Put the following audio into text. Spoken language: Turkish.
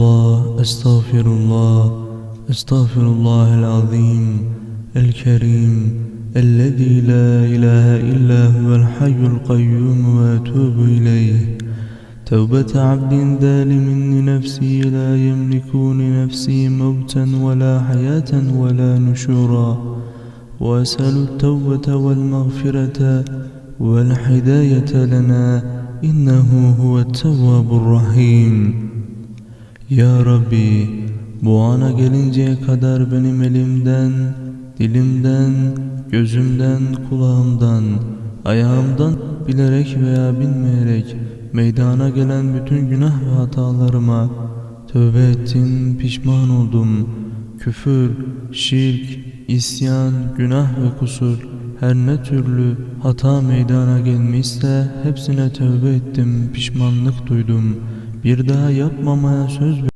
الله أستغفر الله أستغفر الله العظيم الكريم الذي لا إله إلا هو الحي القيوم وأتوب إليه. توبة عبد ظالم لنفسه لا يملك لنفسه موتا ولا حياة ولا نشورا. وأسأل التوبة والمغفرة والهداية لنا إنه هو التواب الرحيم. Ya Rabbi bu ana gelinceye kadar benim elimden, dilimden, gözümden, kulağımdan, ayağımdan bilerek veya bilmeyerek meydana gelen bütün günah ve hatalarıma tövbe ettim, pişman oldum. Küfür, şirk, isyan, günah ve kusur her ne türlü hata meydana gelmişse hepsine tövbe ettim, pişmanlık duydum. Bir daha yapmamaya söz